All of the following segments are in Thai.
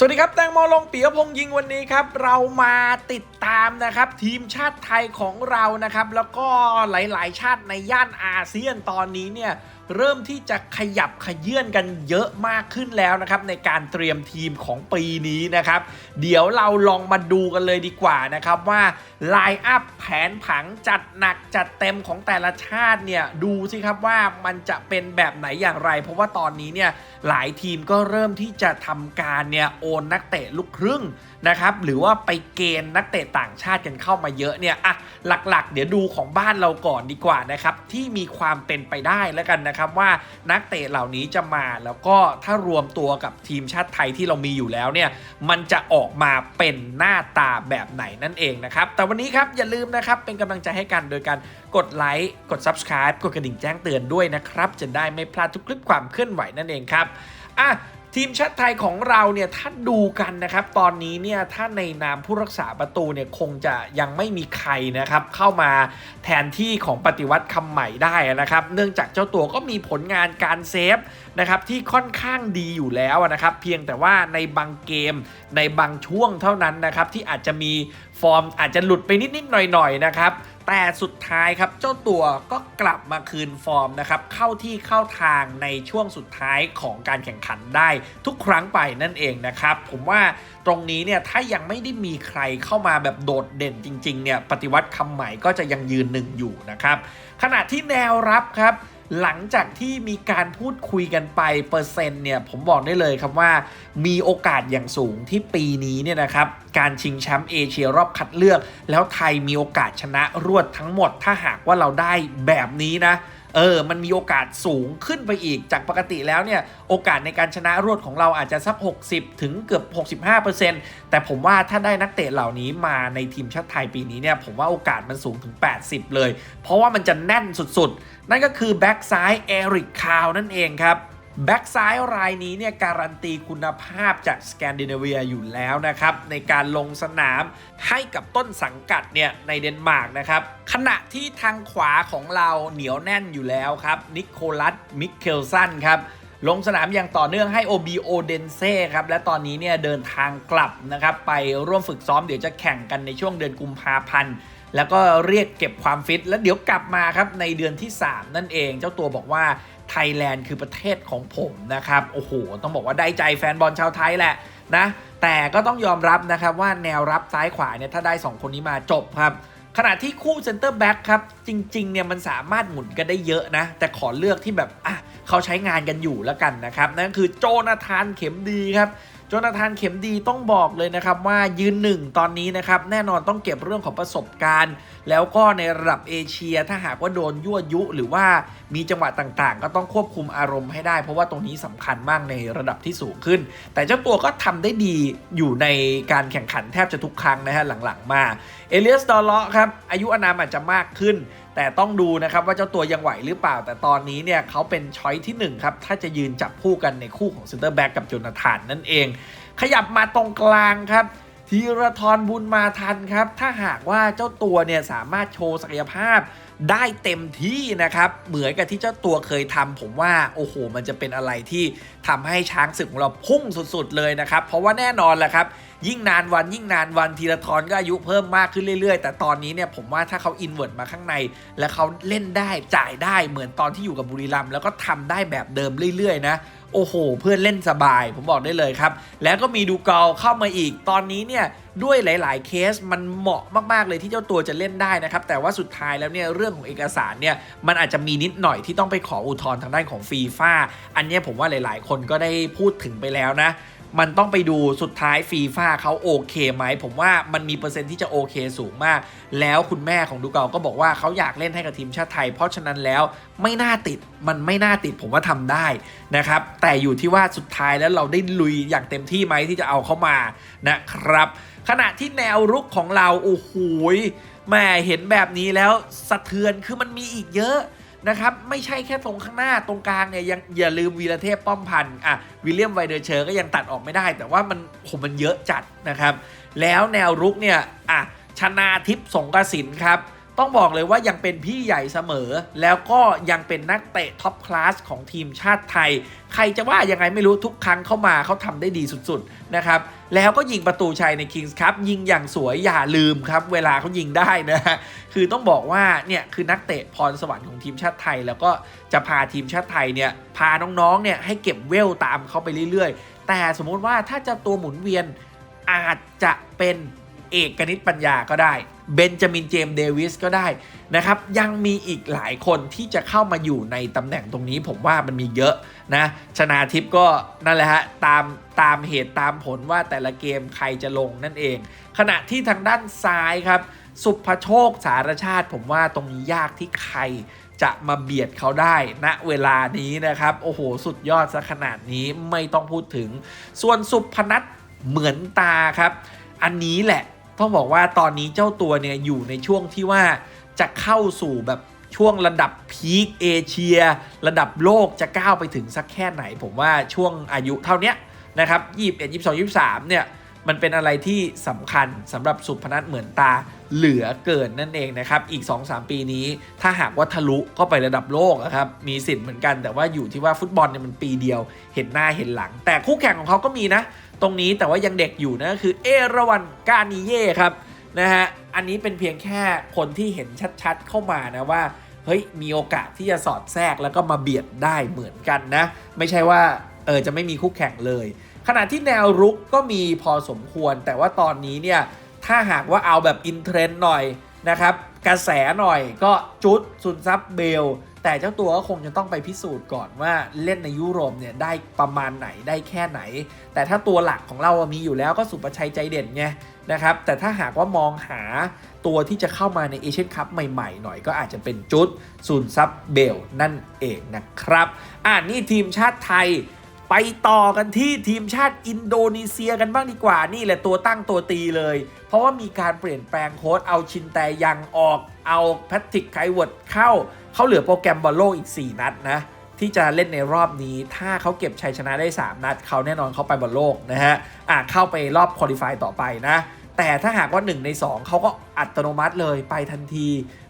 สวัสดีครับ แตงโมลงปียพงษ์ยิงวันนี้ครับ เรามาติดตามนะครับทีมชาติไทยของเรานะครับ แล้วก็หลาย ๆ ชาติในย่านอาเซียนตอนนี้เนี่ย เริ่มที่จะขยับขยื่นกันเยอะมากขึ้นแล้วนะครับ ในการเตรียมทีมของปีนี้นะครับ เดี๋ยวเราลองมาดูกันเลยดีกว่านะครับว่าไลน์อัพแผนผังจัดหนักจัดเต็มของแต่ละชาติเนี่ยดูสิครับว่ามันจะเป็นแบบไหนอย่างไร เพราะว่าตอนนี้เนี่ยหลายทีมก็เริ่มที่จะทำการเนี่ยโอนนักเตะลูกครึ่งนะครับหรือว่าไปเกณฑ์นักเตะต่างชาติกันเข้ามาเยอะเนี่ยอะหลักๆ เดี๋ยวดูของบ้านเราก่อนดีกว่านะครับที่มีความเป็นไปได้แล้วกันนะครับว่านักเตะเหล่านี้จะมาแล้วก็ถ้ารวมตัวกับทีมชาติไทยที่เรามีอยู่แล้วเนี่ยมันจะออกมาเป็นหน้าตาแบบไหนนั่นเองนะครับ แต่วันนี้ครับอย่าลืมนะครับเป็นกำลังใจให้กันโดยการกดไลค์กด Subscribe กดกระดิ่งแจ้งเตือนด้วยนะครับ จะได้ไม่พลาดทุกคลิปความเคลื่อนไหวนั่นเองครับอะ ทีมชาติไทยของเราเนี่ยถ้าดูกันนะครับ ตอนนี้เนี่ยถ้าในนามผู้รักษาประตูเนี่ยคงจะยังไม่มีใครนะครับ เข้ามาแทนที่ของปฏิวัติคำใหม่ได้นะครับ เนื่องจากเจ้าตัวก็มีผลงานการเซฟนะครับที่ค่อนข้างดีอยู่แล้วนะครับ เพียงแต่ว่าในบางเกมในบางช่วงเท่านั้นนะครับ ที่อาจจะมีฟอร์มอาจจะหลุดไปนิด ๆ หน่อย ๆ นะครับ แต่สุดท้ายครับเจ้าตัวก็กลับมาคืนฟอร์มนะครับเข้าที่เข้าทางในช่วงสุดท้ายของการแข่งขันได้ทุกครั้งไปนั่นเองนะครับ ผมว่าตรงนี้เนี่ยถ้ายังไม่ได้มีใครเข้ามาแบบโดดเด่นจริงๆเนี่ยปฏิวัติคำใหม่ก็จะยังยืนหนึ่งอยู่นะครับขณะที่แนวรับครับ หลังจากที่มีการพูดคุยกันไปเปอร์เซ็นต์เนี่ยผมบอกได้เลยครับว่ามีโอกาสอย่างสูงที่ปีนี้เนี่ยนะครับการชิงแชมป์เอเชียรอบคัดเลือก แล้วไทยมีโอกาสชนะรวดทั้งหมด ถ้าหากว่าเราได้แบบนี้นะ เออ มันมีโอกาสสูงขึ้นไปอีก จากปกติแล้วเนี่ย โอกาสในการชนะรวดของเราอาจจะสัก 60 ถึงเกือบ 65%แต่ผมว่าถ้าได้นักเตะเหล่านี้มาในทีมชาติไทยปีนี้เนี่ย ผมว่าโอกาสมันสูงถึง 80 เลย เพราะว่ามันจะแน่นสุดๆ นั่นก็คือแบ็กซ้ายเอริกคาวนั่นเองครับ แบ็กซ้ายรายนี้เนี่ยการันตีคุณภาพจากสแกนดิเนเวียอยู่แล้วนะครับ ในการลงสนามให้กับต้นสังกัดเนี่ยในเดนมาร์กนะครับ ขณะที่ทางขวาของเราเหนียวแน่นอยู่แล้วครับนิโคลัสมิเคลสันครับลงสนามอย่างต่อเนื่องให้โอบีโอเดนเซ่ครับ และตอนนี้เนี่ยเดินทางกลับนะครับ ไปร่วมฝึกซ้อมเดี๋ยวจะแข่งกันในช่วงเดือนกุมภาพันธ์ แล้วก็เรียกเก็บความฟิต แล้วเดี๋ยวกลับมาครับในเดือนที่ 3 นั่นเอง เจ้าตัวบอกว่า ไทยแลนด์คือประเทศของผมนะครับ โอ้โห ต้องบอกว่าได้ใจแฟนบอลชาวไทยแหละนะ แต่ก็ต้องยอมรับนะครับว่าแนวรับซ้ายขวาเนี่ยถ้าได้ 2 คนนี้มาจบครับ ขณะที่คู่เซนเตอร์แบ็กครับ จริงๆเนี่ยมันสามารถหมุนกันได้เยอะนะ แต่ขอเลือกที่แบบอะเขาใช้งานกันอยู่แล้วกันนะครับ นั่นคือโจนาธานเข็มดีครับ จนาธานเข็มดีต้องบอกเลยนะครับว่ายืนหนึ่งตอนนี้นะครับแน่นอนต้องเก็บเรื่องของประสบการณ์ แล้วก็ในระดับเอเชียถ้าหากว่าโดนยั่วยุ หรือว่ามีจังหวะต่างๆ ก็ต้องควบคุมอารมณ์ให้ได้ เพราะว่าตรงนี้สำคัญมากในระดับที่สูงขึ้น แต่เจ้าตัวก็ทำได้ดีอยู่ในการแข่งขันแทบจะทุกครั้งนะฮะหลังๆมาเอเลียสดอลเลาะครับอายุอนามอาจจะมากขึ้น แต่ต้องดูนะครับว่าเจ้าตัวยังไหวหรือเปล่า แต่ตอนนี้เนี่ยเขาเป็นช้อยที่1ครับถ้าจะยืนจับคู่กันในคู่ของเซนเตอร์แบ็กกับจุนาธานนั่นเอง ขยับมาตรงกลางครับธีรทรบุญมาทันครับถ้าหากว่าเจ้าตัวเนี่ยสามารถโชว์ศักยภาพ ได้เต็มที่นะครับ เหมือนกับที่เจ้าตัวเคยทำผมว่าโอ้โห มันจะเป็นอะไรที่ทำให้ช้างศึกของเราพุ่งสุดๆเลยนะครับ เพราะว่าแน่นอนแหละครับ ยิ่งนานวันยิ่งนานวันธีรทรก็อายุเพิ่มมากขึ้นเรื่อยๆ แต่ตอนนี้เนี่ยผมว่าถ้าเขาอินเวิร์ดมาข้างใน แล้วเขาเล่นได้จ่ายได้เหมือนตอนที่อยู่กับบุรีรัมย์แล้วก็ทำได้แบบเดิมเรื่อยๆนะ โอ้โห เพื่อนเล่นสบาย ผมบอกได้เลยครับ แล้วก็มีดูเกาเข้ามาอีก ตอนนี้เนี่ยด้วยหลาย ๆ เคสมันเหมาะมาก ๆ เลยที่เจ้าตัวจะเล่นได้นะครับ แต่ว่าสุดท้ายแล้วเนี่ยเรื่องของเอกสารเนี่ยมันอาจจะมีนิดหน่อยที่ต้องไปขออุทธรณ์ทางด้านของฟีฟ่าอันนี้ผมว่าหลาย ๆ คนก็ได้พูดถึงไปแล้วนะ มันต้องไปดูสุดท้ายฟีฟ่าเขาโอเคไหม ผมว่ามันมีเปอร์เซ็นต์ที่จะโอเคสูงมาก แล้วคุณแม่ของดูเกาก็บอกว่าเขาอยากเล่นให้กับทีมชาติไทย เพราะฉะนั้นแล้วไม่น่าติดมันไม่น่าติดผมว่าทำได้นะครับ แต่อยู่ที่ว่าสุดท้ายแล้วเราได้ลุยอย่างเต็มที่ไหมที่จะเอาเข้ามานะครับ ขณะที่แนวรุกของเราโอ้โหแม่เห็นแบบนี้แล้วสะเทือนคือมันมีอีกเยอะ นะครับไม่ใช่แค่ตรงข้างหน้าตรงกลางเนี่ยยังอย่าลืมวีรเทพป้อมพันธ์อะวิลเลียมไวเดอร์เชอร์ก็ยังตัดออกไม่ได้ แต่ว่ามันผมมันเยอะจัดนะครับ แล้วแนวรุกเนี่ยอะชนาทิพย์สงกระสินครับ ต้องบอกเลยว่ายังเป็นพี่ใหญ่เสมอ แล้วก็ยังเป็นนักเตะท็อปคลาสของทีมชาติไทย ใครจะว่ายังไงไม่รู้ทุกครั้งเข้ามาเขาทำได้ดีสุดๆนะครับแล้วก็ยิงประตูชัยใน Kings Cup ยิงอย่างสวยอย่าลืมครับ เวลาเขายิงได้นะฮะคือต้องบอกว่าเนี่ยคือนักเตะพรสวรรค์ของทีมชาติไทย แล้วก็จะพาทีมชาติไทยเนี่ยพาน้องๆเนี่ยให้เก็บเวลตามเขาไปเรื่อยๆ แต่สมมุติว่าถ้าจะตัวหมุนเวียนอาจจะเป็นเอกนิตปัญญาก็ได้ เบนจามินเจมส์เดวิสก็ได้นะครับ ยังมีอีกหลายคนที่จะเข้ามาอยู่ในตำแหน่งตรงนี้ผมว่ามันมีเยอะนะชนาทิพย์ก็นั่นแหละฮะตามตามเหตุตามผลว่าแต่ละเกมใครจะลงนั่นเอง ขณะที่ทางด้านซ้ายครับ สุภโชคสารชาติ ผมว่าตรงนี้ยากที่ใครจะมาเบียดเขาได้ณนะเวลานี้นะครับ โอ้โห สุดยอดซะขนาดนี้ไม่ต้องพูดถึง ส่วนสุพนัทเหมือนตาครับ อันนี้แหละ ต้องบอกว่าตอนนี้เจ้าตัวเนี่ยอยู่ในช่วงที่ว่าจะเข้าสู่แบบช่วงระดับพีคเอเชีย ระดับโลกจะก้าวไปถึงสักแค่ไหน ผมว่าช่วงอายุเท่านี้นะครับ21 22 23เนี่ยมันเป็นอะไรที่สำคัญสำหรับสุพนัทเหมือนตาเหลือเกินนั่นเองนะครับ อีก 2-3 ปีนี้ ถ้าหากว่าทะลุก็ไประดับโลกนะครับ มีสิทธิ์เหมือนกันแต่ว่าอยู่ที่ว่าฟุตบอลเนี่ยมันปีเดียว เห็นหน้าเห็นหลัง แต่คู่แข่งของเขาก็มีนะ ตรงนี้แต่ว่ายังเด็กอยู่นะคือเอราวันกานิเย่ครับนะฮะอันนี้เป็นเพียงแค่คนที่เห็นชัดๆเข้ามานะว่าเฮ้ยมีโอกาสที่จะสอดแทรกแล้วก็มาเบียดได้เหมือนกันนะ ไม่ใช่ว่าเออจะไม่มีคู่แข่งเลย ขณะที่แนวรุกก็มีพอสมควร แต่ว่าตอนนี้เนี่ยถ้าหากว่าเอาแบบอินเทรนด์หน่อยนะครับกระแสหน่อยก็จุดซุนซับเบล แต่เจ้าตัวก็คงจะต้องไปพิสูจน์ก่อนว่าเล่นในยุโรปเนี่ยได้ประมาณไหนได้แค่ไหน แต่ถ้าตัวหลักของเรามีอยู่แล้วก็สุประชัยใจเด่นไงนะครับแต่ถ้าหากว่ามองหาตัวที่จะเข้ามาในเอเชียนคัพใหม่ๆ หน่อยก็อาจจะเป็นจุดซุนซับเบลนั่นเองนะครับอ่านี่ทีมชาติไทยไปต่อกันที่ทีมชาติอินโดนีเซียกันบ้างดีกว่านี่แหละตัวตั้งตัวตีเลย เพราะว่ามีการเปลี่ยนแปลงโค้ดเอาชินแต่ยังออกเอาแพทริกไคเวิร์ดเข้า เขาเหลือโปรแกรมบอลโลกอีก 4 นัดนะ ที่จะเล่นในรอบนี้ ถ้าเขาเก็บชัยชนะได้ 3 นัดเขาแน่นอนเขาไปบอลโลกนะฮะอะเข้าไปรอบคุริฟายต่อไปนะ แต่ถ้าหากว่า 1 ใน 2 เขาก็อัตโนมัติเลยไปทันที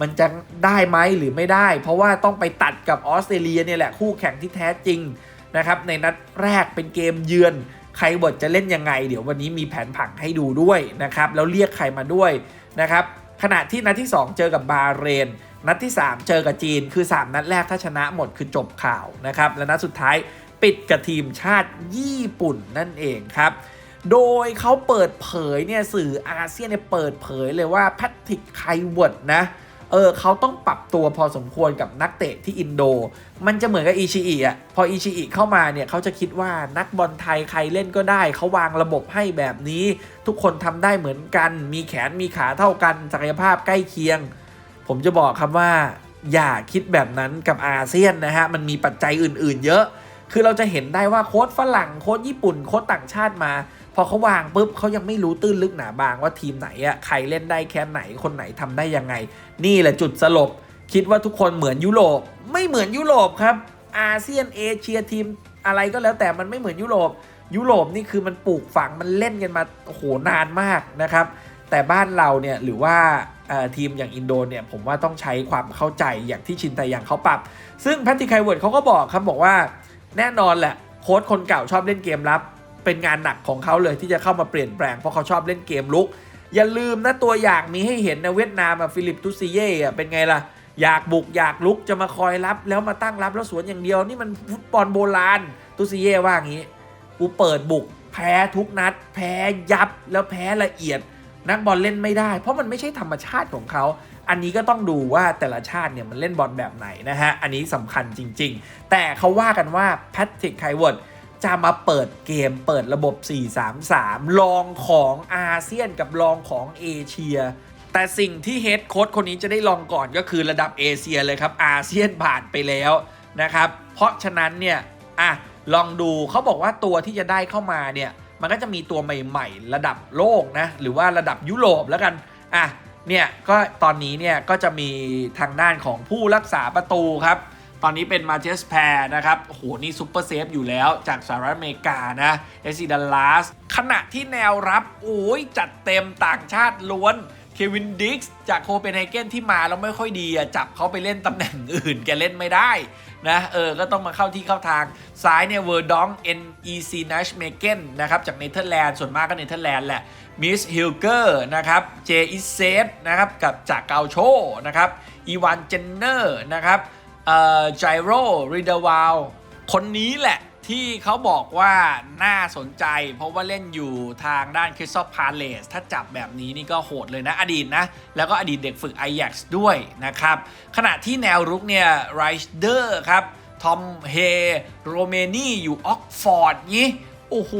มันจะได้ไหมหรือไม่ได้ เพราะว่าต้องไปตัดกับออสเตรเลียเนี่ยแหละคู่แข่งที่แท้จริงนะครับในนัดแรกเป็นเกมเยือนใครบทจะเล่นยังไง เดี๋ยววันนี้มีแผนผังให้ดูด้วยนะครับ แล้วเรียกใครมาด้วยนะครับขณะที่นัดที่ 2 เจอกับบาเรน นัดที่ 3 เจอกับจีนคือ 3 นัดแรกถ้าชนะหมดคือจบข่าวนะครับ และนัดสุดท้ายปิดกับทีมชาติญี่ปุ่นนั่นเองครับ โดยเขาเปิดเผยเนี่ยสื่ออาเซียนเนี่ยเปิดเผยเลยว่าแพทริกไคเวิร์ดนะเออเขาต้องปรับตัวพอสมควรกับนักเตะที่อินโด มันจะเหมือนกับอิชิอิอะ พออิชิอิเข้ามาเนี่ยเขาจะคิดว่านักบอลไทยใครเล่นก็ได้ เขาวางระบบให้แบบนี้ ทุกคนทำได้เหมือนกัน มีแขนมีขาเท่ากัน ศักยภาพใกล้เคียง ผมจะบอกครับว่าอย่าคิดแบบนั้นกับอาเซียนนะฮะ มันมีปัจจัยอื่น ๆ เยอะ คือเราจะเห็นได้ว่าโค้ชฝรั่ง โค้ชญี่ปุ่น โค้ชต่างชาติมา พอเขาวางปุ๊บเขายังไม่รู้ตื้นลึกหนาบางว่าทีมไหนอะใครเล่นได้แค่ไหน คนไหนทำได้ยังไง นี่แหละจุดสลบ คิดว่าทุกคนเหมือนยุโรป ไม่เหมือนยุโรปครับ อาเซียนเอเชียทีมอะไรก็แล้วแต่มันไม่เหมือนยุโรป ยุโรปนี่คือมันปลูกฝังมันเล่นกันมาโหนานมากนะครับ แต่บ้านเราเนี่ยหรือว่า ทีมอย่างอินโดเนี่ยผมว่าต้องใช้ความเข้าใจอย่างที่ชินแต่ยังเขาปรับ ซึ่งแพทติไคเวิร์ดเขาก็บอกครับบอกว่าแน่นอนแหละโค้ชคนเก่าชอบเล่นเกมรับ เป็นงานหนักของเขาเลยที่จะเข้ามาเปลี่ยนแปลงเพราะเขาชอบเล่นเกมลุก อย่าลืมนะตัวอย่างมีให้เห็นนะเวียดนามฟิลิปตุซิเย่เป็นไงล่ะอยากบุกอยากลุกจะมาคอยรับ แล้วมาตั้งรับแล้วสวนอย่างเดียว นี่มันฟุตบอลโบราณตุซิเย่ว่างี้กูเปิดบุกแพ้ทุกนัด แพ้ยับแล้วแพ้ละเอียด นักบอลเล่นไม่ได้ เพราะมันไม่ใช่ธรรมชาติของเขา อันนี้ก็ต้องดูว่าแต่ละชาติเนี่ยมันเล่นบอลแบบไหนนะฮะ อันนี้สำคัญจริง ๆ แต่เขาว่ากันว่าแพทริกไคเวิร์ดจะมาเปิดเกมเปิดระบบ 4-3-3 ลองของอาเซียนกับลองของเอเชีย แต่สิ่งที่เฮดโค้ชคนนี้จะได้ลองก่อนก็คือระดับเอเชียเลยครับ อาเซียนผ่านไปแล้วนะครับ เพราะฉะนั้นเนี่ย อะ ลองดูเขาบอกว่าตัวที่จะได้เข้ามาเนี่ย มันก็จะมีตัวใหม่ ๆ ระดับโลกนะ หรือว่าระดับยุโรปแล้วกันอะเนี่ยก็ตอนนี้เนี่ยก็จะมีทางด้านของผู้รักษาประตูครับ ตอนนี้เป็นมาเ e สแพรนะครับโหนี่ซุปเปอร์เซฟอยู่แล้วจากสหรัฐอเมริกานะเอซิดัลลาสขณะที่แนวรับโอ้ยจัดเต็มต่างชาติล้วนเควินดิกส์จากโคเปนเฮเกนที่มาแล้วไม่ค่อยดีจับเขาไปเล่นตำแหน่งอื่นแกเล่นไม่ได้ นะเออก็ต้องมาเข้าที่เข้าทางซ้ายเนี่ยเวอร์ดอง NEC n a s h m a k e n นะครับจากเนเธอร์แลนด์ส่วนมากก็เนเธอร์แลนด์แหละมิสฮิลเกอร์นะครับเจอิเซฟนะครับกับจากเกาโชนะครับอีวานเจนเนอร์นะครับเอ่อไจโรริดาวาลคนนี้แหละ ที่เขาบอกว่าน่าสนใจ เพราะว่าเล่นอยู่ทางด้านคริสตัลพาเลสถ้าจับแบบนี้นี่ก็โหดเลยนะอดีตนะ แล้วก็อดีตเด็กฝึก i อ x ด้วยนะครับ ขณะที่แนวรุกเนี่ยไรเดอร์ครับ ทอมเฮโรเมนีอยู่ออกฟอร์ดงี้โอ้โห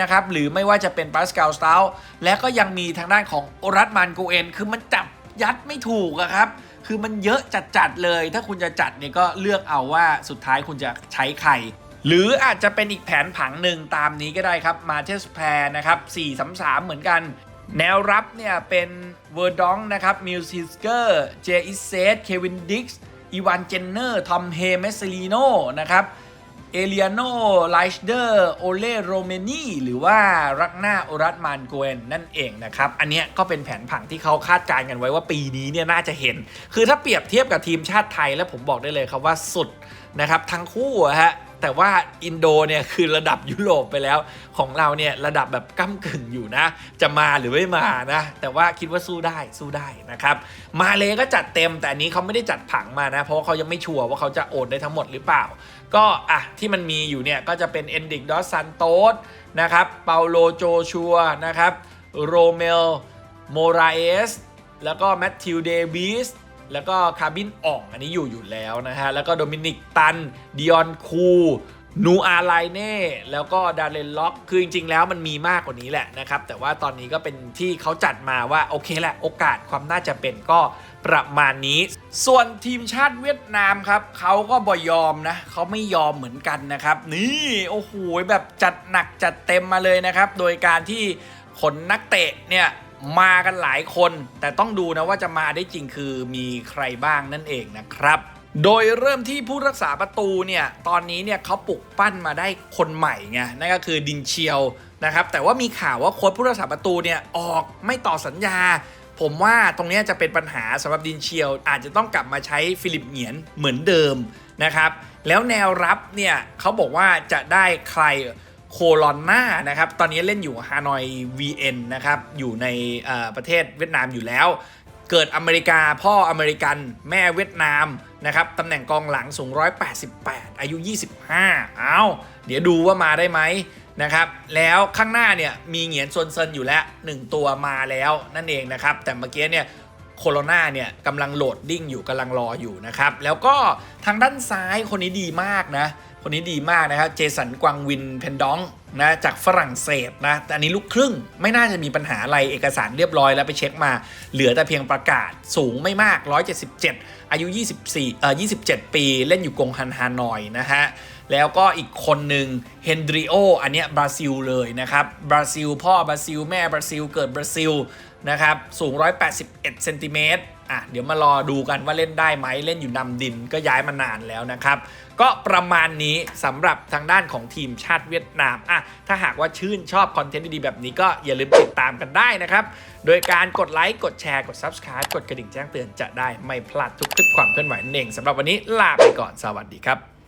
นะครับ หรือไม่ว่าจะเป็นปาสกาลสตาลและก็ยังมีทางด้านของโอรัตมันโกเอนคือมันจับยัดไม่ถูกอะครับ คือมันเยอะจัดๆเลย ถ้าคุณจะจัดเนี่ยก็เลือกเอาว่าสุดท้ายคุณจะใช้ใคร หรืออาจจะเป็นอีกแผนผังหนึ่งตามนี้ก็ได้ครับมาเทสแพรนะครับ4-3-3 เหมือนกัน แนวรับเนี่ยเป็นเวอร์ดองนะครับมิลซิสเกอร์เจอิเซตเควินดิกส์อีวานเจนเนอร์ทอมเฮเมสซิลิโนนะครับเอเลียโนไลชเดอร์โอเลโรเมนีหรือว่ารักหน้าโอรัตมานโกเอนนั่นเองนะครับ อันนี้ก็เป็นแผนผังที่เขาคาดการณ์กันไว้ว่าปีนี้เนี่ยน่าจะเห็น คือถ้าเปรียบเทียบกับทีมชาติไทยแล้วผมบอกได้เลยครับว่าสุดนะครับทั้งคู่ฮะ แต่ว่าอินโดเนี่ยคือระดับยุโรปไปแล้ว ของเราเนี่ยระดับแบบก้ากึ่งอยู่นะ จะมาหรือไม่มานะ แต่ว่าคิดว่าสู้ได้สู้ได้นะครับ มาเลก็จัดเต็มแต่อันนี้เขาไม่ได้จัดผังมานะ เพราะว่าเขายังไม่ชัวร์ว่าเขาจะโอนได้ทั้งหมดหรือเปล่า ก็อะที่มันมีอยู่เนี่ยก็จะเป็นเอนดิกดอสซันโตสนะครับเปาโลโจชัวนะครับโรเมลโมราเอสแล้วก็แมทธิวเดวิส แล้วก็คาร์บินอ่องอันนี้อยู่อยู่แล้วนะฮะ แล้วก็โดมินิกตันดิออนคูนูอาไลเน่แล้วก็ดาร์เรนล็อก คือจริง ๆ แล้วมันมีมากกว่านี้แหละนะครับ แต่ว่าตอนนี้ก็เป็นที่เขาจัดมาว่า โอเคแหละ โอกาสความน่าจะเป็นก็ประมาณนี้ ส่วนทีมชาติเวียดนามครับเขาก็บอยอมนะเขาไม่ยอมเหมือนกันนะครับ นี่โอ้โหแบบจัดหนักจัดเต็มมาเลยนะครับ โดยการที่ขนนักเตะเนี่ย มากันหลายคน แต่ต้องดูนะว่าจะมาได้จริงคือมีใครบ้างนั่นเองนะครับ โดยเริ่มที่ผู้รักษาประตูเนี่ย ตอนนี้เนี่ยเขาปลุกปั้นมาได้คนใหม่ไงนั่นก็คือดินเชียวนะครับ แต่ว่ามีข่าวว่าโค้ชผู้รักษาประตูเนี่ยออกไม่ต่อสัญญา ผมว่าตรงนี้จะเป็นปัญหาสำหรับดินเชียว อาจจะต้องกลับมาใช้ฟิลิปเหงียนเหมือนเดิมนะครับ แล้วแนวรับเนี่ยเขาบอกว่าจะได้ใคร โคลอนนานะครับ ตอนนี้เล่นอยู่ฮานอย VN นะครับ อยู่ในประเทศเวียดนามอยู่แล้ว เกิดอเมริกาพ่ออเมริกันแม่เวียดนามนะครับตำแหน่งกองหลังสูง 188 อายุ 25 เอาเดี๋ยวดูว่ามาได้ไหมนะครับ แล้วข้างหน้าเนี่ยมีเหงียนซนเซินอยู่แล้ว 1 ตัวมาแล้วนั่นเองนะครับ แต่เมื่อกี้เนี่ยโคโรนาเนี่ยกำลังโหลดดิ้งอยู่กำลังรออยู่นะครับ แล้วก็ทางด้านซ้ายคนนี้ดีมากนะ คนนี้ดีมากนะครับ เจสันกวางวินเพนดองนะจากฝรั่งเศสนะ แต่อันนี้ลูกครึ่งไม่น่าจะมีปัญหาอะไรเอกสารเรียบร้อยแล้วไปเช็คมา เหลือแต่เพียงประกาศสูงไม่มาก 177 อายุ 24เอ่อ27 ปี เล่นอยู่กงฮันฮานอยนะฮะ แล้วก็อีกคนหนึ่งเฮนดริโออันเนี้ยบราซิลเลยนะครับบราซิลพ่อบราซิลแม่บราซิลเกิดบราซิลนะครับสูง 181เซนติเมตรอะเดี๋ยวมารอดูกันว่าเล่นได้ไหมเล่นอยู่นำดินก็ย้ายมานานแล้วนะครับ ก็ประมาณนี้สำหรับทางด้านของทีมชาติเวียดนามอะถ้าหากว่าชื่นชอบคอนเทนต์ดีๆแบบนี้ก็อย่าลืมติดตามกันได้นะครับ โดยการกดไลค์ กดแชร์ กด Subscribe กดกระดิ่งแจ้งเตือนจะได้ไม่พลาดทุกๆความเคลื่อนไหวนั่นเองสำหรับวันนี้ลาไปก่อนสวัสดีครับ